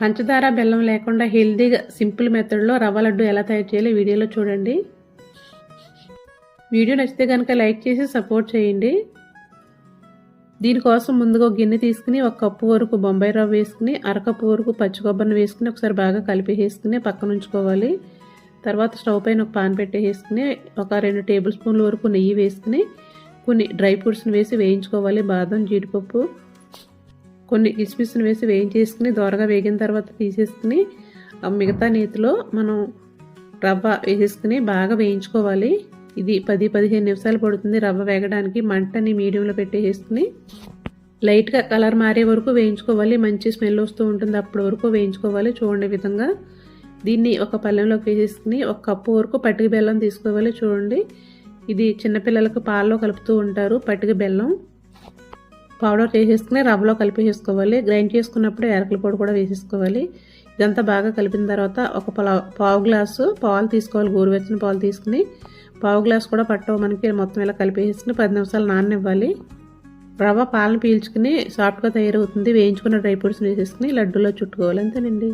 పంచదార బెల్లం లేకుండా హెల్దీగా సింపుల్ మెథడ్లో రవ్వ లడ్డు ఎలా తయారు చేయాలో వీడియోలో చూడండి. వీడియో నచ్చితే కనుక లైక్ చేసి సపోర్ట్ చేయండి. దీనికోసం ముందుగా ఒక గిన్నె తీసుకుని ఒక కప్పు వరకు బొంబాయి రవ్వ వేసుకుని అరకప్పు వరకు పచ్చి కొబ్బరిని వేసుకుని ఒకసారి బాగా కలిపి వేసుకుని పక్కన ఉంచుకోవాలి. తర్వాత స్టవ్ పైన ఒక పాన్ పెట్టేసుకుని ఒక రెండు టేబుల్ స్పూన్ల వరకు నెయ్యి వేసుకుని కొన్ని డ్రై ఫ్రూట్స్ని వేసి వేయించుకోవాలి. బాదం జీడిపప్పు కొన్ని కిస్మిస్ని వేసి వేయించేసుకుని దోరగా వేగిన తర్వాత తీసేసుకుని ఆ మిగతా నేతిలో మనం రవ్వ వేసేసుకుని బాగా వేయించుకోవాలి. ఇది పది పదిహేను నిమిషాలు పడుతుంది రవ్వ వేగడానికి. మంటని మీడియంలో పెట్టేసుకుని లైట్గా కలర్ మారే వరకు వేయించుకోవాలి. మంచి స్మెల్ వస్తూ ఉంటుంది అప్పటి వరకు వేయించుకోవాలి. చూడండి విధంగా. దీన్ని ఒక పళ్ళెంలోకి వేసేసుకుని ఒక కప్పు వరకు పట్టిక బెల్లం తీసుకోవాలి. చూడండి. ఇది చిన్నపిల్లలకు పాలలో కలుపుతూ ఉంటారు పట్టిక బెల్లం. పౌడర్ చేసేసుకుని రవ్వలో కలిపేసుకోవాలి గ్రైండ్ చేసుకున్నప్పుడు యాలకుల పొడి కూడా వేసేసుకోవాలి. ఇదంతా బాగా కలిపిన తర్వాత ఒక పావు గ్లాసు పాలు తీసుకోవాలి. గోరువెచ్చని పాలు తీసుకుని పావు గ్లాస్ కూడా పట్టవు మనకి. మొత్తం ఇలా కలిపేసుకుని పది నిమిషాలు నాననివ్వాలి. రవ్వ పాలను పీల్చుకుని సాఫ్ట్గా తయారవుతుంది. వేయించుకున్న డ్రై ఫ్రూట్స్ వేసేసుకుని లడ్డూలో చుట్టుకోవాలి. అంతేనండి.